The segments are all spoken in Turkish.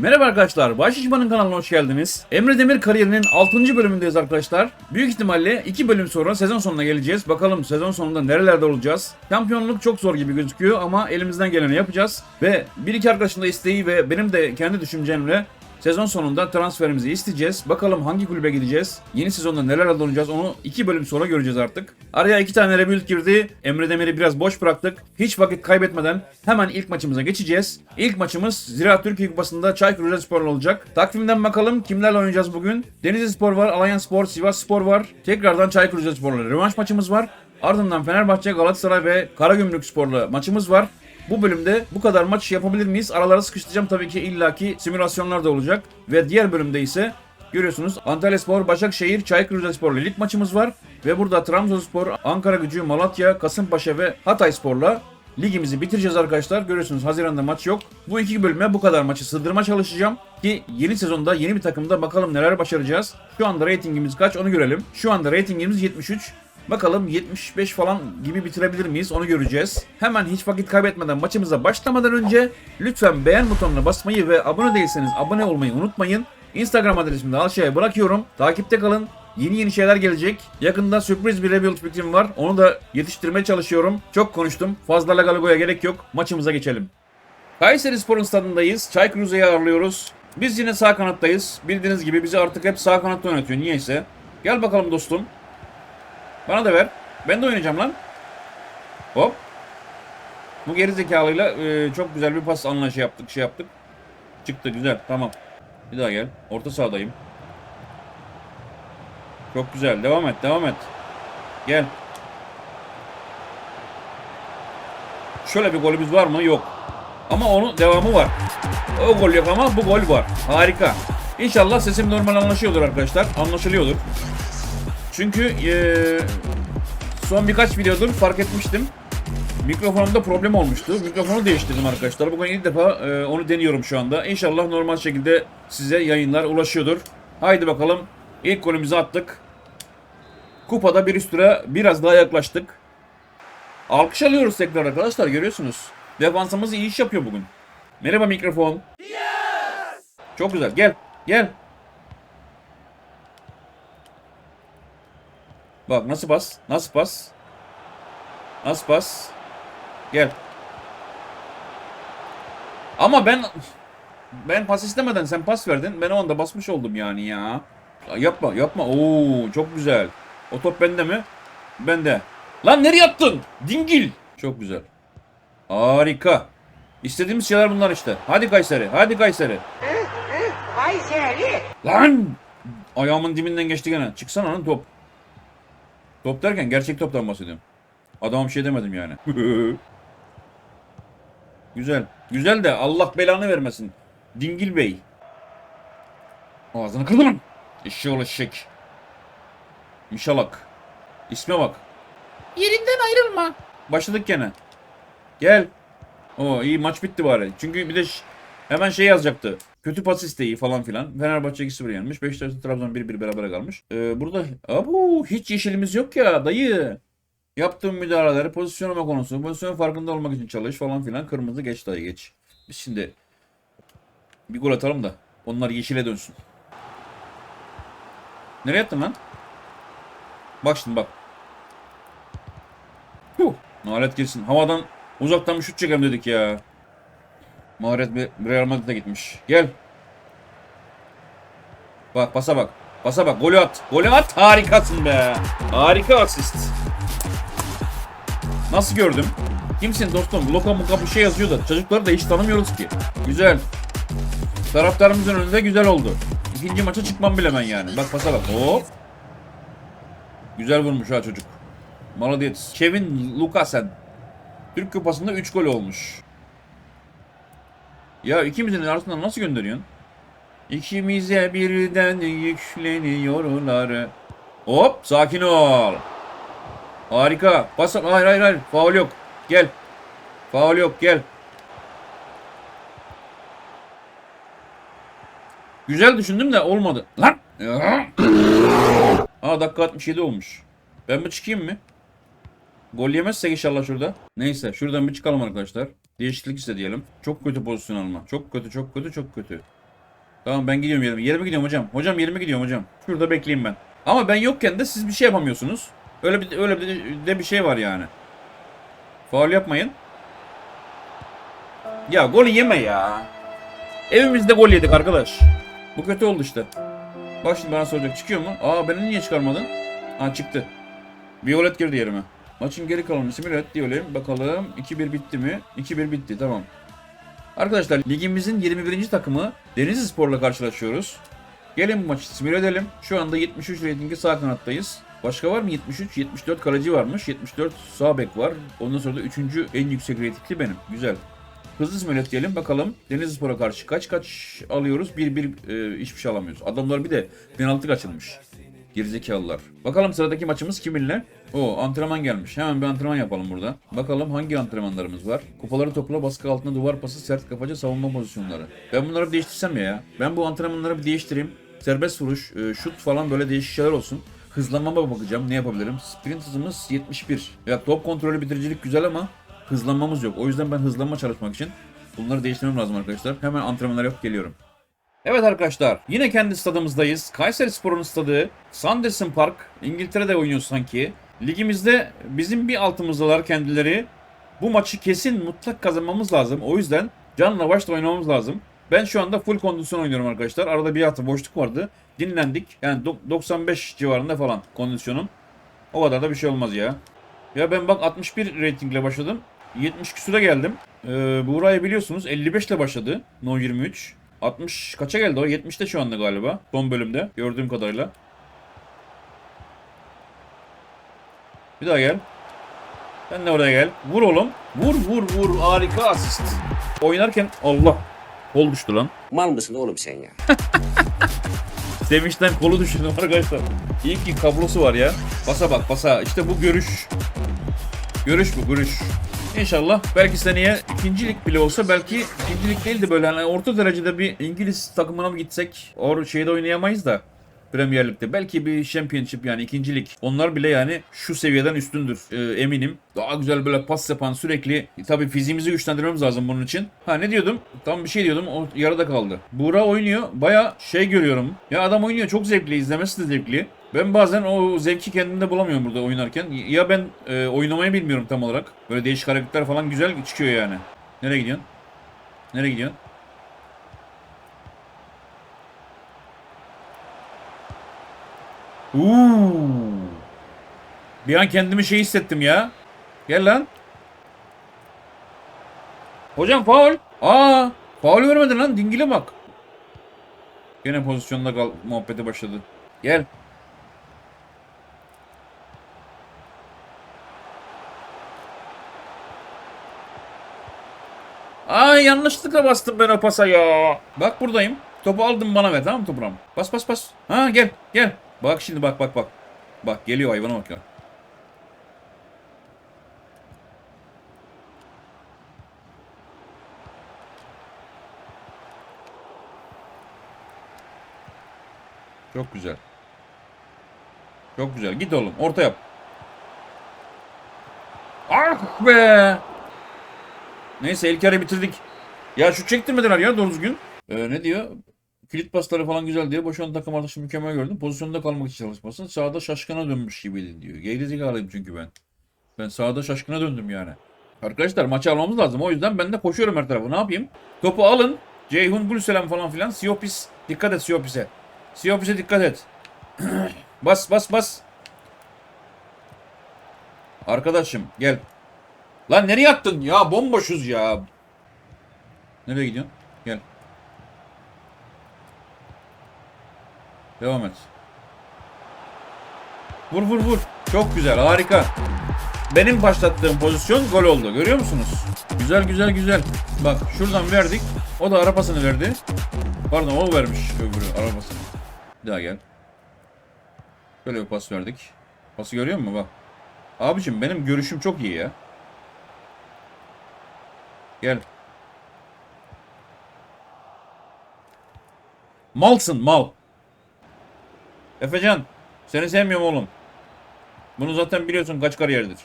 Merhaba arkadaşlar, Başşişman'ın kanalına hoş geldiniz. Emre Demir kariyerinin 6. bölümündeyiz arkadaşlar. Büyük ihtimalle 2 bölüm sonra sezon sonuna geleceğiz. Bakalım sezon sonunda nerelerde olacağız. Şampiyonluk çok zor gibi gözüküyor ama elimizden geleni yapacağız. Ve bir iki arkadaşın da isteği ve benim de kendi düşüncemle Sezon sonunda transferimizi isteyeceğiz. Bakalım hangi kulübe gideceğiz? Yeni sezonda neler alınacağız onu iki bölüm sonra göreceğiz artık. Araya iki tane rebuild girdi. Emre Demir'i biraz boş bıraktık. Hiç vakit kaybetmeden hemen ilk maçımıza geçeceğiz. İlk maçımız Ziraat Türkiye Kupası'nda Çaykur Rizespor olacak. Takvimden bakalım kimlerle oynayacağız bugün? Denizli Spor var, Allianz Spor, Sivas Spor var. Tekrardan Çaykur Rizespor'la rövanş maçımız var. Ardından Fenerbahçe, Galatasaray ve Karagümrük Spor'la maçımız var. Bu bölümde bu kadar maç yapabilir miyiz? Aralara sıkıştıracağım tabii ki illaki simülasyonlar da olacak. Ve diğer bölümde ise görüyorsunuz Antalyaspor, Başakşehir, Çaykur Rizespor lig maçımız var. Ve burada Trabzonspor, Ankara Gücü, Malatya, Kasımpaşa ve Hatayspor'la ligimizi bitireceğiz arkadaşlar. Görüyorsunuz Haziran'da maç yok. Bu iki bölüme bu kadar maçı sığdırma çalışacağım. Ki yeni sezonda yeni bir takımda bakalım neler başaracağız. Şu anda reytingimiz kaç onu görelim. Şu anda reytingimiz 73. Bakalım 75 falan gibi bitirebilir miyiz onu göreceğiz. Hemen hiç vakit kaybetmeden maçımıza başlamadan önce lütfen beğen butonuna basmayı ve abone değilseniz abone olmayı unutmayın. Instagram adresimi de aşağıya bırakıyorum. Takipte kalın. Yeni yeni şeyler gelecek. Yakında sürpriz bir rebuild fikrim var. Onu da yetiştirmeye çalışıyorum. Çok konuştum. Fazla lagalagoya gerek yok. Maçımıza geçelim. Kayseri Spor'un stadındayız. Çaykur Rize'yi ağırlıyoruz. Biz yine sağ kanattayız. Bildiğiniz gibi bizi artık hep sağ kanatta oynatıyor. Niyeyse. Gel bakalım dostum. Bana da ver. Ben de oynayacağım lan. Hop. Bu geri zekalıyla e, çok güzel bir pas anlayışı yaptık. Şey yaptık. Çıktı güzel. Tamam. Bir daha gel. Orta sahadayım. Çok güzel. Devam et. Devam et. Gel. Şöyle bir golümüz var mı? Yok. Ama onun devamı var. O gol yok ama bu gol var. Harika. İnşallah sesim normal anlaşıyordur arkadaşlar. Anlaşılıyordur. Çünkü eee, son birkaç videodur fark etmiştim. Mikrofonumda problem olmuştu. Mikrofonu değiştirdim arkadaşlar. Bugün ilk defa eee, onu deniyorum şu anda. İnşallah normal şekilde size yayınlar ulaşıyordur. Haydi bakalım. İlk golümüzü attık. Kupada bir üstüne biraz daha yaklaştık. Alkış alıyoruz tekrar arkadaşlar görüyorsunuz. Defansımız iyi iş yapıyor bugün. Merhaba mikrofon. Çok güzel. Gel. Gel. Bak nasıl pas? Nasıl pas? Nasıl pas? Gel. Ama ben ben pas istemeden sen pas verdin. Ben o anda basmış oldum yani ya. Ya Yapma yapma. Oo çok güzel. O top bende mi? Bende. Lan nereye attın? Dingil. Çok güzel. Harika. İstediğimiz şeyler bunlar işte. Hadi Kayseri. Hadi Kayseri. Kayseri. Lan! Ayağımın dibinden geçti gene. Çıksana lan top. Top derken gerçek toptan bahsediyorum. Adama bir şey demedim yani. Güzel. Güzel de Allah belanı vermesin. Dingil Bey. Ağzını kırdı lan. Eşşoğlu eşek. İnşallah. İsme bak. Yerinden ayrılma. Başladık gene. Gel. O iyi maç bitti bari. Çünkü bir de hemen şey yazacaktı. Kötü pas isteği falan filan. Fenerbahçe 2-0 yenmiş. Beşiktaş Trabzon 1-1 beraber kalmış. Ee, burada abu hiç yeşilimiz yok ya dayı. Yaptığım müdahaleleri pozisyonuma konusu. Pozisyon farkında olmak için çalış falan filan. Kırmızı geç dayı geç. Biz şimdi bir gol atalım da onlar yeşile dönsün. Nereye attın lan? Bak şimdi bak. Huh. Maharet girsin. Havadan uzaktan bir şut çekelim dedik ya. Maharet bir Real Madrid'e gitmiş. Gel. Bak pasa bak. Pasa bak. Golü at. Golü at. Harikasın be. Harika asist. Nasıl gördüm? Kimsin dostum? Loka muka bir şey yazıyor da. Çocukları da hiç tanımıyoruz ki. Güzel. Taraftarımızın önünde güzel oldu. İkinci maça çıkmam bile ben yani. Bak pasa bak. Hop. Güzel vurmuş ha çocuk. Maladiyet. Kevin Lukasen. Türk Kupası'nda 3 gol olmuş. Ya ikimizin arasından nasıl gönderiyorsun? İkimize birden yükleniyorlar. Hop sakin ol. Harika. Bas hayır hayır hayır. Faul yok. Gel. Faul yok gel. Güzel düşündüm de olmadı. Lan. Aa dakika 67 olmuş. Ben mi çıkayım mı? Gol yemezsek inşallah şurada. Neyse şuradan bir çıkalım arkadaşlar. Değişiklik isteyelim. Çok kötü pozisyon alma. Çok kötü çok kötü çok kötü. Tamam ben gidiyorum yerime. Yerime gidiyorum hocam. Hocam yerime gidiyorum hocam. Şurada bekleyeyim ben. Ama ben yokken de siz bir şey yapamıyorsunuz. Öyle bir öyle bir de bir şey var yani. Faul yapmayın. Ya gol yeme ya. Evimizde gol yedik arkadaş. Bu kötü oldu işte. Bak şimdi bana soracak çıkıyor mu? Aa beni niye çıkarmadın? Aa çıktı. Violet girdi yerime. Maçın geri kalan ismi Violet diyelim. Bakalım 2-1 bitti mi? 2-1 bitti tamam. Arkadaşlar ligimizin 21. takımı Denizli Spor'la karşılaşıyoruz. Gelin bu maçı simüle edelim. Şu anda 73 reytingi sağ kanattayız. Başka var mı? 73, 74 kaleci varmış. 74 sağ bek var. Ondan sonra da 3. en yüksek reytingli benim. Güzel. Hızlı simüle diyelim bakalım. Denizli Spor'a karşı kaç kaç alıyoruz? 1-1 e, hiçbir şey alamıyoruz. Adamlar bir de penaltı kaçırmış. Gerizekalılar. Bakalım sıradaki maçımız kiminle? O antrenman gelmiş. Hemen bir antrenman yapalım burada. Bakalım hangi antrenmanlarımız var? Kupaları topla, baskı altında duvar pası, sert kafaca, savunma pozisyonları. Ben bunları bir değiştirsem ya. Ben bu antrenmanları bir değiştireyim. Serbest vuruş, e, şut falan böyle değişik şeyler olsun. Hızlanmama bakacağım. Ne yapabilirim? Sprint hızımız 71. Ya top kontrolü bitiricilik güzel ama hızlanmamız yok. O yüzden ben hızlanma çalışmak için bunları değiştirmem lazım arkadaşlar. Hemen antrenmanlar yapıp geliyorum. Evet arkadaşlar yine kendi stadımızdayız. Kayseri Spor'un stadı Sanderson Park. İngiltere'de oynuyor sanki. Ligimizde bizim bir altımızdalar kendileri. Bu maçı kesin mutlak kazanmamız lazım. O yüzden canla başla oynamamız lazım. Ben şu anda full kondisyon oynuyorum arkadaşlar. Arada bir hafta boşluk vardı. Dinlendik. Yani do- 95 civarında falan kondisyonum. O kadar da bir şey olmaz ya. Ya ben bak 61 reytingle başladım. 70 küsura geldim. Ee, Buğra'yı biliyorsunuz 55 ile başladı. No 23. 60 kaça geldi o? 70'te şu anda galiba. Son bölümde gördüğüm kadarıyla. Bir daha gel. Sen de oraya gel. Vur oğlum. Vur vur vur. Harika asist. Oynarken Allah. Kol düştü lan. Mal mısın oğlum sen ya? Sevinçten kolu düşürdüm arkadaşlar. İyi ki kablosu var ya. Basa bak basa. İşte bu görüş. Görüş bu görüş. İnşallah belki seneye ikincilik bile olsa belki ikincilik değil de böyle hani orta derecede bir İngiliz takımına mı gitsek? Or şeyde oynayamayız da Premier Lig'de. Belki bir Championship yani ikincilik. Onlar bile yani şu seviyeden üstündür e, eminim. Daha güzel böyle pas yapan sürekli. Tabii fiziğimizi güçlendirmemiz lazım bunun için. Ha ne diyordum? Tam bir şey diyordum. O yarıda kaldı. Buğra oynuyor. Baya şey görüyorum. Ya adam oynuyor. Çok zevkli. izlemesi de zevkli. Ben bazen o zevki kendimde bulamıyorum burada oynarken. Ya ben e, oynamayı bilmiyorum tam olarak. Böyle değişik hareketler falan güzel çıkıyor yani. Nereye gidiyorsun? Nereye gidiyorsun? Uuu. Bir an kendimi şey hissettim ya. Gel lan. Hocam faul. Aa, faul vermedin lan. Dingile bak. Gene pozisyonda kal muhabbete başladı. Gel. Ay yanlışlıkla bastım ben o pasa ya. Bak buradayım. Topu aldım bana ver tamam mı toprağım? Bas bas bas. Ha gel gel. Bak şimdi bak bak bak. Bak geliyor hayvana bak ya. Çok güzel. Çok güzel. Git oğlum. Orta yap. Ah be. Neyse ilk yarı bitirdik. Ya şu çektirmediler ya doğru düzgün. Ee, ne diyor? Kilit pasları falan güzel diyor. Boşan takım arkadaşı mükemmel gördüm. Pozisyonda kalmak için çalışmasın. Sağda şaşkına dönmüş gibiydi diyor. Gerizekalıyım çünkü ben. Ben sağda şaşkına döndüm yani. Arkadaşlar maçı almamız lazım. O yüzden ben de koşuyorum her tarafa. Ne yapayım? Topu alın. Ceyhun Gülselam falan filan. Siopis. Dikkat et Siopis'e. Siopis'e dikkat et. bas bas bas. Arkadaşım gel. Lan nereye attın ya? Bomboşuz ya. Nereye gidiyorsun? Gel. Devam et. Vur vur vur. Çok güzel harika. Benim başlattığım pozisyon gol oldu. Görüyor musunuz? Güzel güzel güzel. Bak şuradan verdik. O da arabasını verdi. Pardon o vermiş öbürü arabasını. Bir daha gel. Böyle bir pas verdik. Pası görüyor musun bak. Abicim benim görüşüm çok iyi ya. Gel. Malsın mal. Efecan seni sevmiyorum oğlum. Bunu zaten biliyorsun kaç kariyerdir.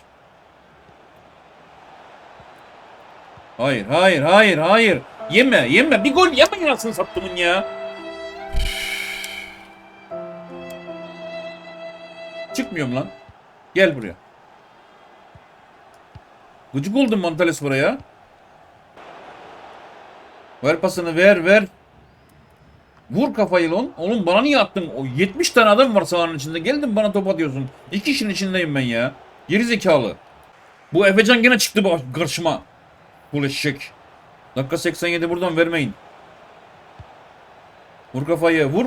Hayır hayır hayır hayır. Yeme yeme bir gol yeme anasını sattımın ya. Çıkmıyorum lan. Gel buraya. Gıcık oldum Montales buraya. Ver pasını ver ver. Vur kafayı lan. Oğlum bana niye attın? O 70 tane adam var sahanın içinde. Geldin bana top atıyorsun. İki kişinin içindeyim ben ya. Geri zekalı. Bu Efecan gene çıktı bak karşıma. Bu eşek. Dakika 87 buradan vermeyin. Vur kafayı vur.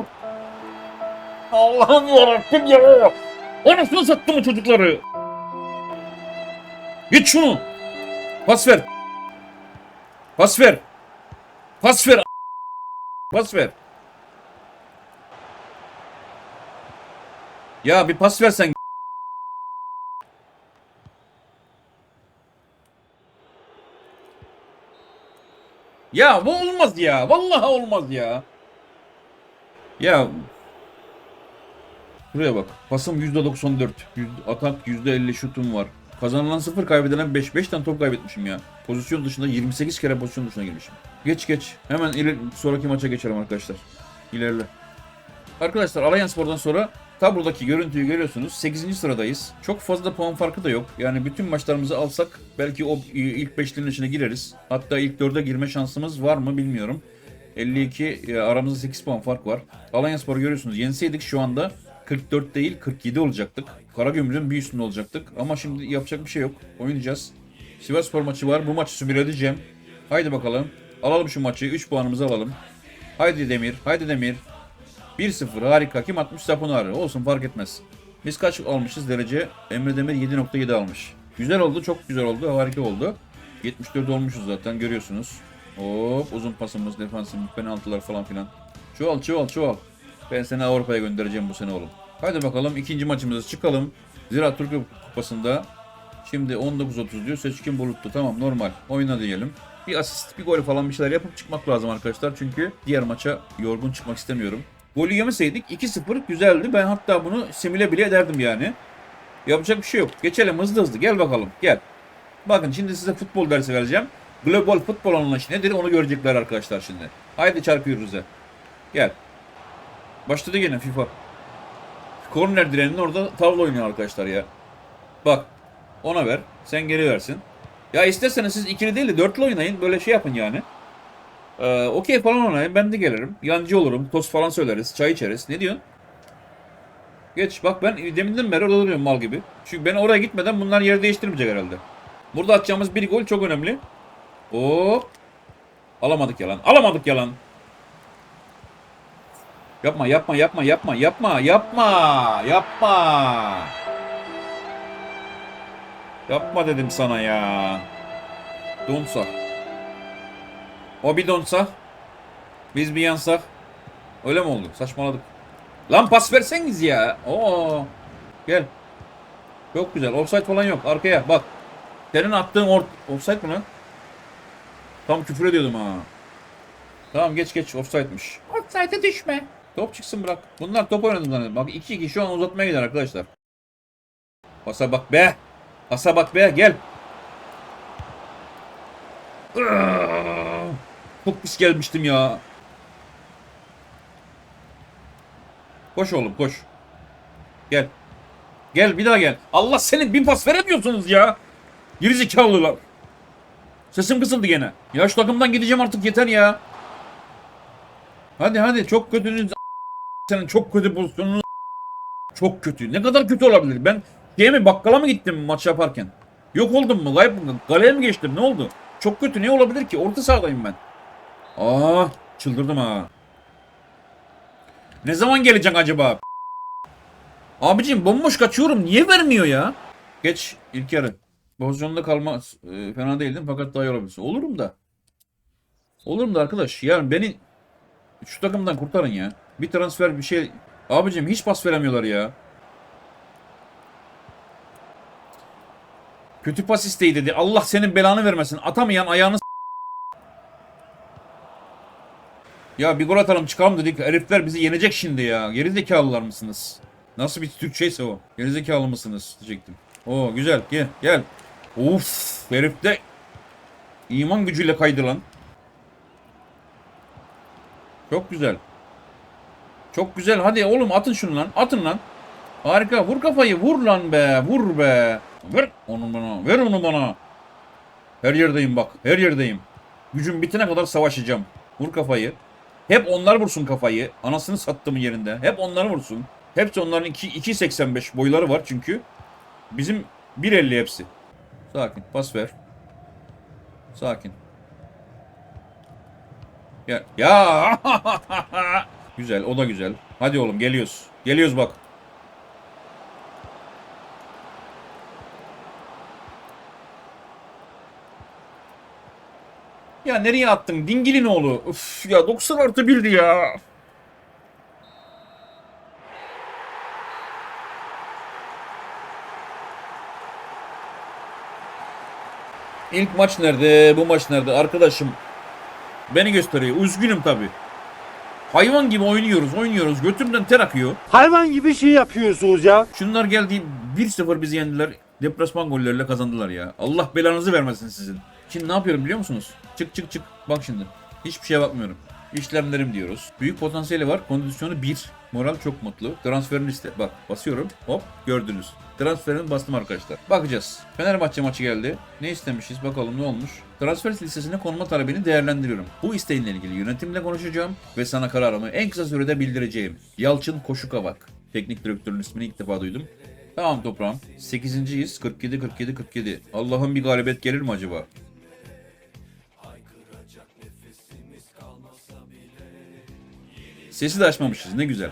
Allah'ım yarabbim ya. Anasını sattı mı çocukları? Git şunu. Pas ver. Pas ver. Pas ver. Pas ver. Ya bir pas versen. Ya bu olmaz ya. Vallahi olmaz ya. Ya Buraya bak. Pasım %94. Yüz- Atak %50 şutum var. Kazanılan 0 kaybedilen 5. 5 tane top kaybetmişim ya. Pozisyon dışında 28 kere pozisyon dışına girmişim. Geç geç. Hemen ileri, sonraki maça geçelim arkadaşlar. İlerle. Arkadaşlar Allianz Spor'dan sonra tablodaki görüntüyü görüyorsunuz. 8. sıradayız. Çok fazla puan farkı da yok. Yani bütün maçlarımızı alsak belki o ilk 5'lerin içine gireriz. Hatta ilk 4'e girme şansımız var mı bilmiyorum. 52 e, aramızda 8 puan fark var. Allianz Spor'u görüyorsunuz. Yenseydik şu anda 44 değil 47 olacaktık. Karagümrük'ün bir üstünde olacaktık. Ama şimdi yapacak bir şey yok. Oynayacağız. Sivasspor maçı var. Bu maçı sübür edeceğim. Haydi bakalım. Alalım şu maçı. 3 puanımızı alalım. Haydi Demir. Haydi Demir. 1-0 harika. Kim atmış? Sapunari. Olsun fark etmez. Biz kaç almışız derece? Emre Demir 7.7 almış. Güzel oldu. Çok güzel oldu. Harika oldu. 74 olmuşuz zaten görüyorsunuz. Hop uzun pasımız, defansımız, penaltılar falan filan. Çuval çuval çuval. Ben seni Avrupa'ya göndereceğim bu sene oğlum. Hadi bakalım ikinci maçımıza çıkalım. Zira Türkiye Kupası'nda şimdi 19.30 diyor. Seçkin buluttu. Tamam normal. Oyna diyelim. Bir asist, bir gol falan bir şeyler yapıp çıkmak lazım arkadaşlar. Çünkü diğer maça yorgun çıkmak istemiyorum. Golü yemeseydik 2-0 güzeldi. Ben hatta bunu simüle bile ederdim yani. Yapacak bir şey yok. Geçelim hızlı hızlı. Gel bakalım. Gel. Bakın şimdi size futbol dersi vereceğim. Global futbol anlayışı nedir onu görecekler arkadaşlar şimdi. Haydi çarpıyoruz ya. Gel. Başladı gene FIFA. Korner direğinin orada tavla oynuyor arkadaşlar ya. Bak. Ona ver. Sen geri versin. Ya isterseniz siz ikili değil de dörtlü oynayın. Böyle şey yapın yani. Ee, Okey falan oynayın. Ben de gelirim. Yancı olurum. Tost falan söyleriz. Çay içeriz. Ne diyorsun? Geç. Bak ben deminden beri orada duruyorum mal gibi. Çünkü ben oraya gitmeden bunlar yer değiştirmeyecek herhalde. Burada atacağımız bir gol çok önemli. Hop. Alamadık yalan. Alamadık yalan. Yapma yapma yapma yapma yapma yapma yapma. Yapma dedim sana ya. Donsa. O bir donsa. Biz bir yansak. Öyle mi oldu? Saçmaladık. Lan pas verseniz ya. Oo. Gel. Çok güzel. Offside falan yok. Arkaya bak. Senin attığın or offside mi lan? Tam küfür ediyordum ha. Tamam geç geç offside'miş. Offside'e düşme. Top çıksın bırak. Bunlar top oynadı zannediyorum. Bak 2-2 şu an uzatmaya gider arkadaşlar. Pasa bak be. Pasa bak be gel. Iıı, Çok pis gelmiştim ya. Koş oğlum koş. Gel. Gel bir daha gel. Allah senin bin pas veremiyorsunuz ya. Gerizekalılar. Sesim kısıldı gene. Ya şu takımdan gideceğim artık yeter ya. Hadi hadi çok kötünüz senin çok kötü pozisyonun çok kötü. Ne kadar kötü olabilir? Ben şeye mi bakkala mı gittim maç yaparken? Yok oldum mu? Mı? Galeye mi geçtim? Ne oldu? Çok kötü. Ne olabilir ki? Orta sahadayım ben. Aa, çıldırdım ha. Ne zaman geleceksin acaba? Abicim bomboş kaçıyorum. Niye vermiyor ya? Geç ilk yarı. Pozisyonda kalmaz. E, fena değildim fakat daha iyi olabilirsin. Olurum da. Olurum da arkadaş. Yani beni şu takımdan kurtarın ya. Bir transfer bir şey. Abicim hiç pas veremiyorlar ya. Kötü pas isteği dedi. Allah senin belanı vermesin. Atamayan ayağını Ya bir gol atalım çıkalım dedik. Herifler bizi yenecek şimdi ya. Gerizekalılar mısınız? Nasıl bir Türkçeyse o. Gerizekalı mısınız diyecektim. Oo güzel gel gel. Uf herif de iman gücüyle kaydı lan. Çok güzel. Çok güzel. Hadi oğlum atın şunu lan. Atın lan. Harika. Vur kafayı. Vur lan be. Vur be. Ver onu bana. Ver onu bana. Her yerdeyim bak. Her yerdeyim. Gücüm bitene kadar savaşacağım. Vur kafayı. Hep onlar vursun kafayı. Anasını sattım yerinde. Hep onları vursun. Hepsi onların 2 2.85 boyları var çünkü. Bizim 1.50 hepsi. Sakin. Pas ver. Sakin. Ya. Ya. güzel. O da güzel. Hadi oğlum geliyoruz. Geliyoruz bak. Ya nereye attın? Dingilin oğlu. Uf ya 90 artı 1'di ya. İlk maç nerede? Bu maç nerede? Arkadaşım beni gösteriyor. Üzgünüm tabi. Hayvan gibi oynuyoruz, oynuyoruz. Götümden ter akıyor. Hayvan gibi şey yapıyorsunuz ya. Şunlar geldi 1-0 bizi yendiler. Deplasman golleriyle kazandılar ya. Allah belanızı vermesin sizin. Şimdi ne yapıyorum biliyor musunuz? Çık çık çık. Bak şimdi. Hiçbir şeye bakmıyorum. İşlemlerim diyoruz. Büyük potansiyeli var. Kondisyonu 1. Moral çok mutlu. Transferini iste. Bak basıyorum. Hop gördünüz. Transferini bastım arkadaşlar. Bakacağız. Fenerbahçe maçı geldi. Ne istemişiz bakalım ne olmuş. Transfer listesine konma talebini değerlendiriyorum. Bu isteğinle ilgili yönetimle konuşacağım ve sana kararımı en kısa sürede bildireceğim. Yalçın Koşukavak. Teknik direktörün ismini ilk defa duydum. Tamam toprağım. 8.yiz. 47 47 47. Allah'ın bir galibiyet gelir mi acaba? Sesi de açmamışız. Ne güzel.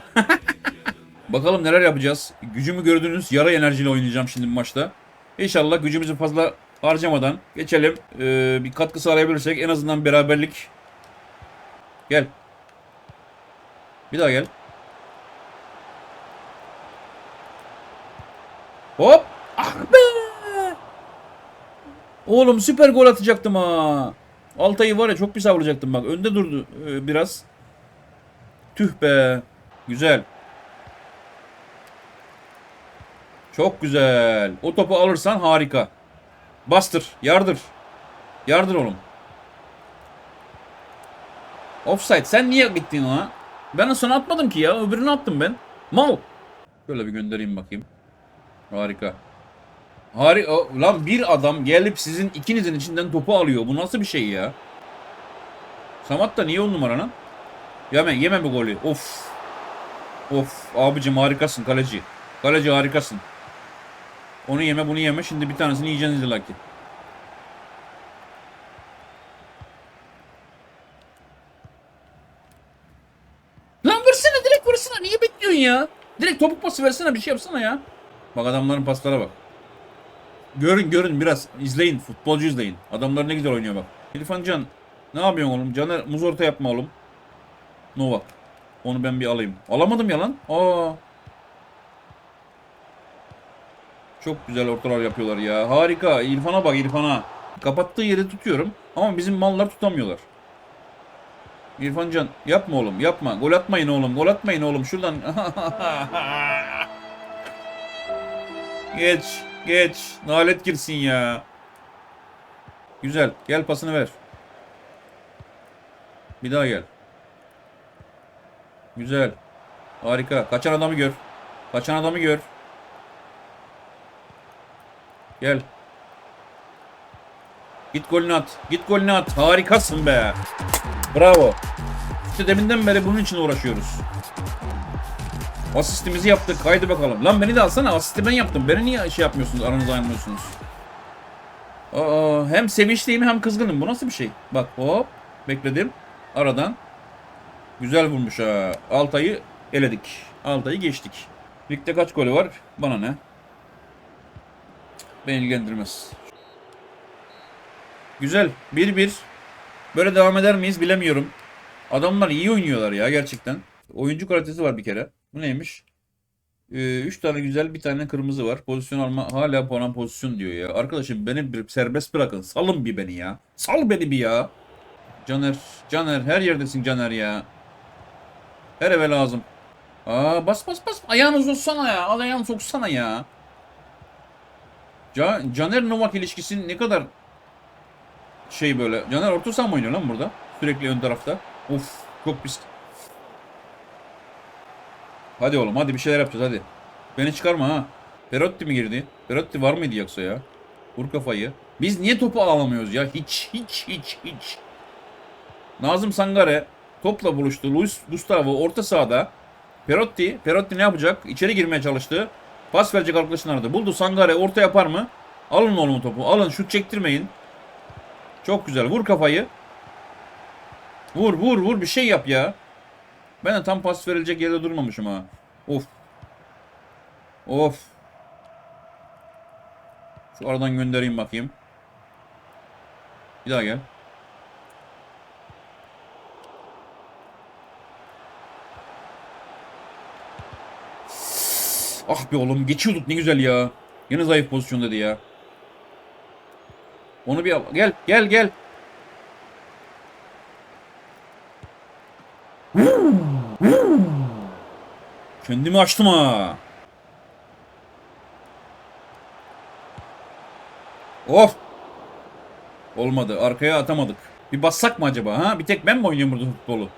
Bakalım neler yapacağız. Gücümü gördünüz. Yara enerjiyle oynayacağım şimdi maçta. İnşallah gücümüzü fazla harcamadan geçelim. Ee, bir katkı sağlayabilirsek en azından beraberlik. Gel. Bir daha gel. Hop. Ah be. Oğlum süper gol atacaktım ha. Altay'ı var ya çok bir savuracaktım bak. Önde durdu e, biraz. Tüh be. Güzel. Çok güzel. O topu alırsan harika. Bastır. Yardır. Yardır oğlum. Offside. Sen niye gittin ona? Ben sana atmadım ki ya. Öbürünü attım ben. Mal. Şöyle bir göndereyim bakayım. Harika. Harika. Lan bir adam gelip sizin ikinizin içinden topu alıyor. Bu nasıl bir şey ya? Samat da niye on numaranın? Yeme, yeme bu golü. Of. Of. Abicim harikasın kaleci. Kaleci harikasın. Onu yeme bunu yeme. Şimdi bir tanesini yiyeceksiniz illa ki. Lan versene direkt versene. Niye bekliyorsun ya? Direkt topuk pası versene bir şey yapsana ya. Bak adamların paslara bak. Görün görün biraz izleyin. Futbolcu izleyin. Adamlar ne güzel oynuyor bak. İrfan Can ne yapıyorsun oğlum? Caner muz orta yapma oğlum. Nova. Onu ben bir alayım. Alamadım ya lan. Aa. Çok güzel ortalar yapıyorlar ya. Harika. İrfan'a bak İrfan'a. Kapattığı yeri tutuyorum. Ama bizim mallar tutamıyorlar. İrfan Can yapma oğlum yapma. Gol atmayın oğlum. Gol atmayın oğlum. Şuradan. geç. Geç. Nalet girsin ya. Güzel. Gel pasını ver. Bir daha gel. Güzel. Harika. Kaçan adamı gör. Kaçan adamı gör. Gel. Git golünü at. Git golünü at. Harikasın be. Bravo. İşte deminden beri bunun için uğraşıyoruz. Asistimizi yaptık. Haydi bakalım. Lan beni de alsana. Asisti ben yaptım. Beni niye şey yapmıyorsunuz? Aranızda ayrılmıyorsunuz. Aa, hem sevinçliyim hem kızgınım. Bu nasıl bir şey? Bak hop. Bekledim. Aradan. Güzel vurmuş ha. Altay'ı eledik. Altay'ı geçtik. Ligde kaç golü var? Bana ne? Beni ilgilendirmez. Güzel. 1-1. Böyle devam eder miyiz bilemiyorum. Adamlar iyi oynuyorlar ya gerçekten. Oyuncu kalitesi var bir kere. Bu neymiş? 3 tane güzel bir tane kırmızı var. Pozisyon alma hala puan pozisyon diyor ya. Arkadaşım beni bir serbest bırakın. Salın bir beni ya. Sal beni bir ya. Caner, Caner her yerdesin Caner ya. Her eve lazım. Aa bas bas bas. Ayağını soksana ya. Al ayağını soksana ya. Ca Caner Novak ilişkisi ne kadar şey böyle. Caner orta saha mı oynuyor lan burada? Sürekli ön tarafta. Of çok pis. Hadi oğlum hadi bir şeyler yapacağız hadi. Beni çıkarma ha. Perotti mi girdi? Perotti var mıydı yoksa ya? Vur kafayı. Biz niye topu alamıyoruz ya? Hiç hiç hiç hiç. Nazım Sangare topla buluştu. Luis Gustavo orta sahada. Perotti, Perotti ne yapacak? İçeri girmeye çalıştı. Pas verecek arkadaşını aradı. Buldu Sangare orta yapar mı? Alın oğlum topu. Alın şut çektirmeyin. Çok güzel. Vur kafayı. Vur vur vur bir şey yap ya. Ben de tam pas verilecek yerde durmamışım ha. Of. Of. Şu aradan göndereyim bakayım. Bir daha gel. Ah be oğlum geçiyorduk ne güzel ya. Yine zayıf pozisyon dedi ya. Onu bir al. Gel gel gel. Kendimi açtım ha. Of. Olmadı. Arkaya atamadık. Bir bassak mı acaba ha? Bir tek ben mi oynuyorum burada futbolu?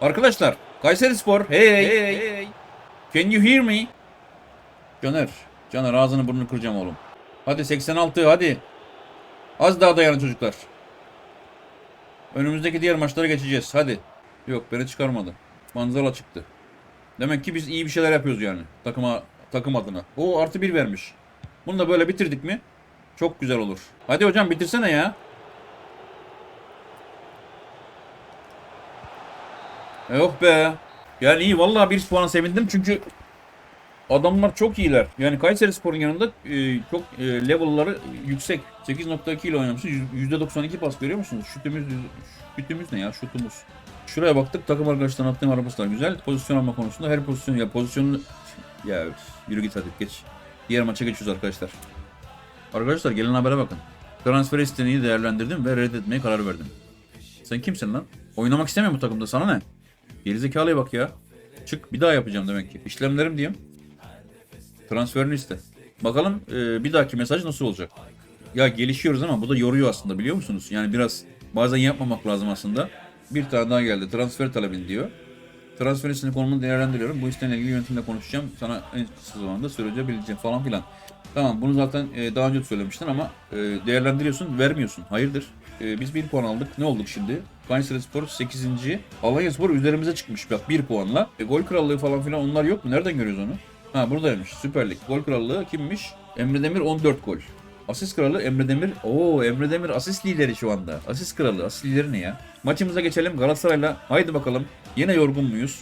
Arkadaşlar. Kayseri Spor. Hey hey hey. Can you hear me? Caner. Caner ağzını burnunu kıracağım oğlum. Hadi 86 hadi. Az daha dayanın çocuklar. Önümüzdeki diğer maçlara geçeceğiz. Hadi. Yok beni çıkarmadı. Manzara çıktı. Demek ki biz iyi bir şeyler yapıyoruz yani. Takıma takım adına. O artı bir vermiş. Bunu da böyle bitirdik mi? Çok güzel olur. Hadi hocam bitirsene ya. E oh be. Yani iyi vallahi bir puana sevindim çünkü adamlar çok iyiler. Yani Kayseri Spor'un yanında e, çok e, level'ları yüksek. 8.2 ile oynamışız. Yüz- %92 pas görüyor musunuz? Şütümüz, şütümüz ne ya? Şutumuz. Şuraya baktık takım arkadaşlarına attığım arabaslar güzel. Pozisyon alma konusunda her pozisyon ya pozisyonu ya yürü git hadi geç. Diğer maça geçiyoruz arkadaşlar. Arkadaşlar gelen habere bakın. Transfer isteğini değerlendirdim ve reddetmeye karar verdim. Sen kimsin lan? Oynamak istemiyor bu takımda sana ne? Gerizekalıya bak ya. Çık bir daha yapacağım demek ki. İşlemlerim diyeyim. Transferini iste. Bakalım e, bir dahaki mesaj nasıl olacak? Ya gelişiyoruz ama bu da yoruyor aslında biliyor musunuz? Yani biraz bazen yapmamak lazım aslında. Bir tane daha geldi. Transfer talebin diyor. Transfer isteğini konumunu değerlendiriyorum. Bu isteğinle ilgili yönetimle konuşacağım. Sana en kısa zamanda söyleyebileceğim falan filan. Tamam bunu zaten e, daha önce söylemiştin ama e, değerlendiriyorsun vermiyorsun. Hayırdır? E, biz 1 puan aldık. Ne olduk şimdi? Kayseri Spor 8. Alanya Spor üzerimize çıkmış bak 1 puanla. E, gol krallığı falan filan onlar yok mu? Nereden görüyoruz onu? Ha buradaymış. Süper Lig. Gol krallığı kimmiş? Emre Demir 14 gol. Asist kralı Emre Demir. Oo Emre Demir asist lideri şu anda. Asist kralı. Asist lideri ne ya? Maçımıza geçelim Galatasaray'la. Haydi bakalım. Yine yorgun muyuz?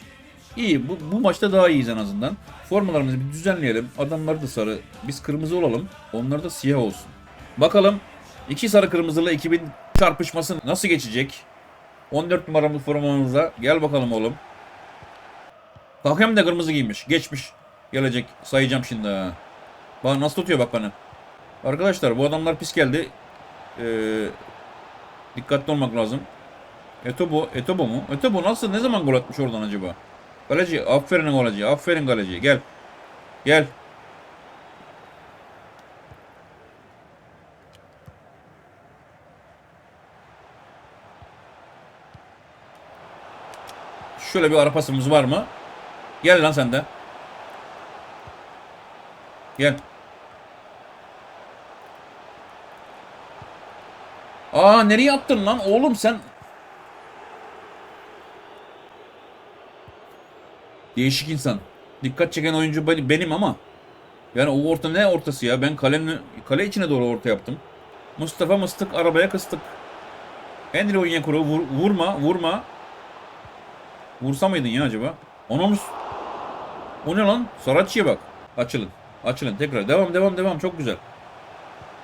İyi. Bu, bu maçta daha iyiyiz en azından. Formalarımızı bir düzenleyelim. Adamları da sarı. Biz kırmızı olalım. Onlar da siyah olsun. Bakalım. iki sarı kırmızılı 2000 çarpışması nasıl geçecek? 14 numaramız formamızda. Gel bakalım oğlum. Hakem de kırmızı giymiş. Geçmiş. Gelecek. Sayacağım şimdi ha. Bak nasıl tutuyor bak bana. Arkadaşlar bu adamlar pis geldi. Ee, dikkatli olmak lazım. Etobo, Etobo mu? Etobo nasıl, ne zaman gol atmış oradan acaba? Kaleci, aferin kaleci, aferin kaleci. Gel. Gel. Şöyle bir ara pasımız var mı? Gel lan sen de. Gel. Aa nereye attın lan oğlum sen? Değişik insan. Dikkat çeken oyuncu ben- benim ama. Yani o orta ne ortası ya? Ben kalenin kale içine doğru orta yaptım. Mustafa mıstık arabaya kıstık. Henry Onyekuru vur, vurma vurma. Vursa mıydın ya acaba? Anamız. O ne lan? Saratçı'ya bak. Açılın. Açılın tekrar. Devam devam devam. Çok güzel.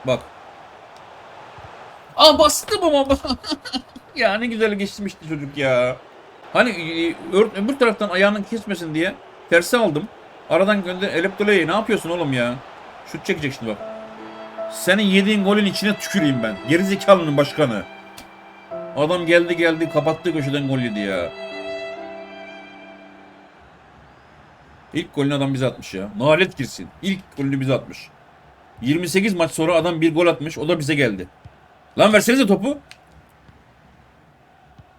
Bak. Aa bastım ama. Ya ne güzel geçmişti çocuk ya. Hani e, ör- öbür taraftan ayağını kesmesin diye tersi aldım. Aradan gönder Eleptole'yi ne yapıyorsun oğlum ya? Şut çekecek şimdi bak. Senin yediğin golün içine tüküreyim ben. Gerizekalının başkanı. Adam geldi geldi kapattığı köşeden gol yedi ya. İlk golünü adam bize atmış ya. Nalet girsin. İlk golünü bize atmış. 28 maç sonra adam bir gol atmış. O da bize geldi. Lan versenize topu.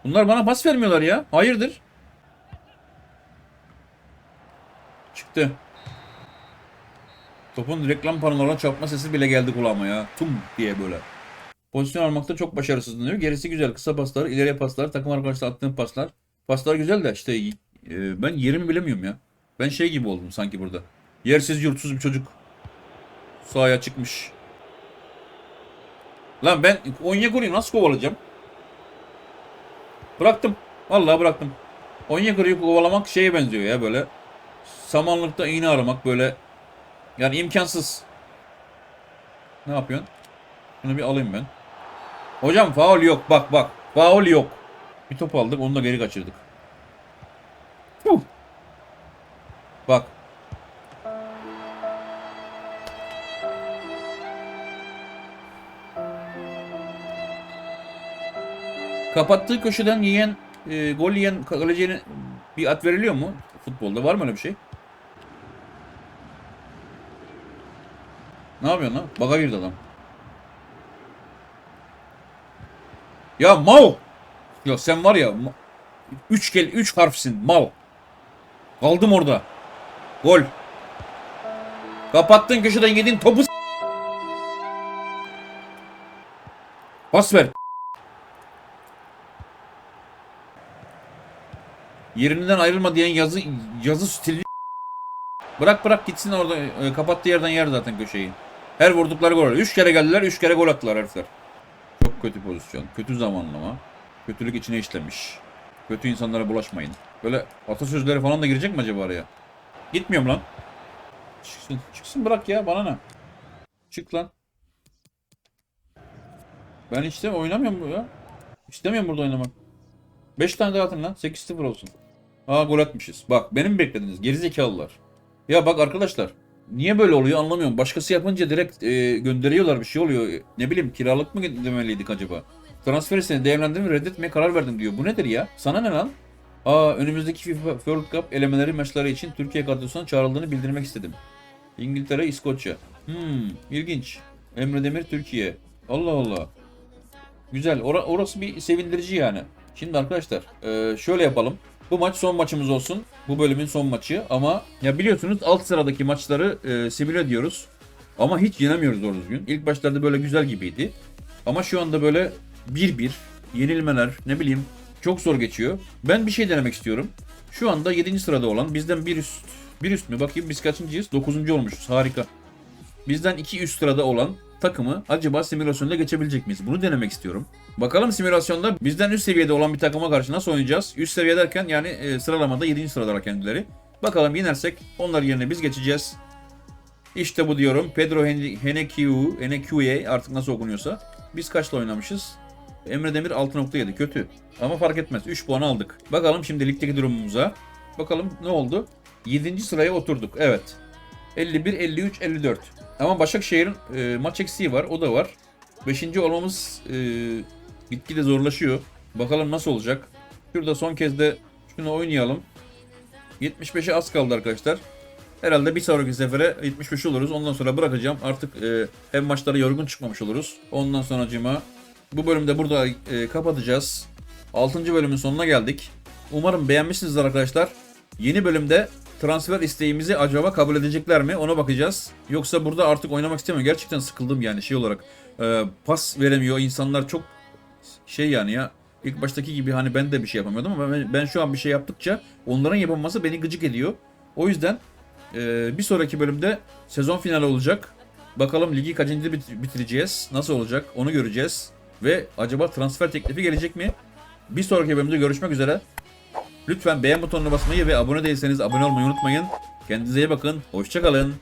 Bunlar bana pas vermiyorlar ya. Hayırdır? Çıktı. Topun reklam panolarına çarpma sesi bile geldi kulağıma ya. Tum diye böyle. Pozisyon almakta çok başarısız diyor. Gerisi güzel. Kısa paslar, ileriye paslar, takım arkadaşlar attığım paslar. Paslar güzel de işte e, ben yerimi bilemiyorum ya. Ben şey gibi oldum sanki burada. Yersiz yurtsuz bir çocuk. Sahaya çıkmış. Lan ben Onyekuru'yu nasıl kovalayacağım? Bıraktım. Vallahi bıraktım. Onyekuru'yu kovalamak şeye benziyor ya böyle. Samanlıkta iğne aramak böyle. Yani imkansız. Ne yapıyorsun? Şunu bir alayım ben. Hocam faul yok bak bak. Faul yok. Bir top aldık onu da geri kaçırdık. Huh. Bak. Kapattığı köşeden yiyen, e, gol yiyen kaleciye bir at veriliyor mu? Futbolda var mı öyle bir şey? Ne yapıyorsun lan? Baga girdi adam. Ya mal! Ya sen var ya ma- üç kel üç harfsin mal. Kaldım orada. Gol. Kapattın köşeden yedin topu Pas ver. Yerinden ayrılma diyen yazı yazı stili Bırak bırak gitsin orada e, kapattığı yerden yer zaten köşeyi. Her vurdukları gol. Üç kere geldiler, üç kere gol attılar herifler. Çok kötü pozisyon, kötü zamanlama. Kötülük içine işlemiş. Kötü insanlara bulaşmayın. Böyle atasözleri falan da girecek mi acaba araya? Gitmiyorum lan. Çıksın, çıksın bırak ya bana ne? Çık lan. Ben işte oynamıyorum bu ya. İstemiyorum burada oynamak. 5 tane daha atın lan. 8-0 olsun. Aa gol atmışız. Bak benim beklediniz. Gerizekalılar. Ya bak arkadaşlar. Niye böyle oluyor anlamıyorum. Başkası yapınca direkt e, gönderiyorlar bir şey oluyor. E, Ne bileyim kiralık mı demeliydik acaba? Transfer istedi değerlendirme reddetmeye karar verdim diyor. Bu nedir ya? Sana ne lan? Aa önümüzdeki FIFA World Cup elemeleri maçları için Türkiye kadrosuna çağrıldığını bildirmek istedim. İngiltere, İskoçya. Hmm, ilginç. Emre Demir Türkiye. Allah Allah. Güzel. Ora- orası bir sevindirici yani. Şimdi arkadaşlar e, şöyle yapalım. Bu maç son maçımız olsun. Bu bölümün son maçı ama ya biliyorsunuz alt sıradaki maçları e, simüle ediyoruz. Ama hiç yenemiyoruz doğru düzgün. İlk başlarda böyle güzel gibiydi. Ama şu anda böyle 1-1 yenilmeler ne bileyim çok zor geçiyor. Ben bir şey denemek istiyorum. Şu anda 7. sırada olan bizden bir üst bir üst mü bakayım biz kaçıncıyız? 9. olmuşuz. Harika. Bizden 2 üst sırada olan takımı acaba simülasyonda geçebilecek miyiz? Bunu denemek istiyorum. Bakalım simülasyonda bizden üst seviyede olan bir takıma karşı nasıl oynayacağız? Üst seviye derken yani e, sıralamada 7. sıradalar kendileri. Bakalım yenersek onlar yerine biz geçeceğiz. İşte bu diyorum. Pedro Hen- Henekiu, Heneküye artık nasıl okunuyorsa. Biz kaçla oynamışız? Emre Demir 6.7 kötü. Ama fark etmez. 3 puan aldık. Bakalım şimdi ligdeki durumumuza. Bakalım ne oldu? 7. sıraya oturduk. Evet. 51, 53, 54. Ama Başakşehir'in e, maç eksiği var. O da var. 5. olmamız e, gitgide zorlaşıyor. Bakalım nasıl olacak. Şurada son kez de şunu oynayalım. 75'e az kaldı arkadaşlar. Herhalde bir sonraki sefere 75 oluruz. Ondan sonra bırakacağım. Artık e, hem maçlara yorgun çıkmamış oluruz. Ondan sonracıma bu bölümde burada e, kapatacağız. 6. bölümün sonuna geldik. Umarım beğenmişsinizdir arkadaşlar. Yeni bölümde transfer isteğimizi acaba kabul edecekler mi ona bakacağız. Yoksa burada artık oynamak istemiyorum. Gerçekten sıkıldım yani şey olarak. E, pas veremiyor insanlar çok şey yani ya. İlk baştaki gibi hani ben de bir şey yapamıyordum ama ben, ben şu an bir şey yaptıkça onların yapamaması beni gıcık ediyor. O yüzden e, bir sonraki bölümde sezon finali olacak. Bakalım ligi kaçıncı bit- bitireceğiz? Nasıl olacak? Onu göreceğiz. Ve acaba transfer teklifi gelecek mi? Bir sonraki bölümde görüşmek üzere. Lütfen beğen butonuna basmayı ve abone değilseniz abone olmayı unutmayın. Kendinize iyi bakın. Hoşçakalın.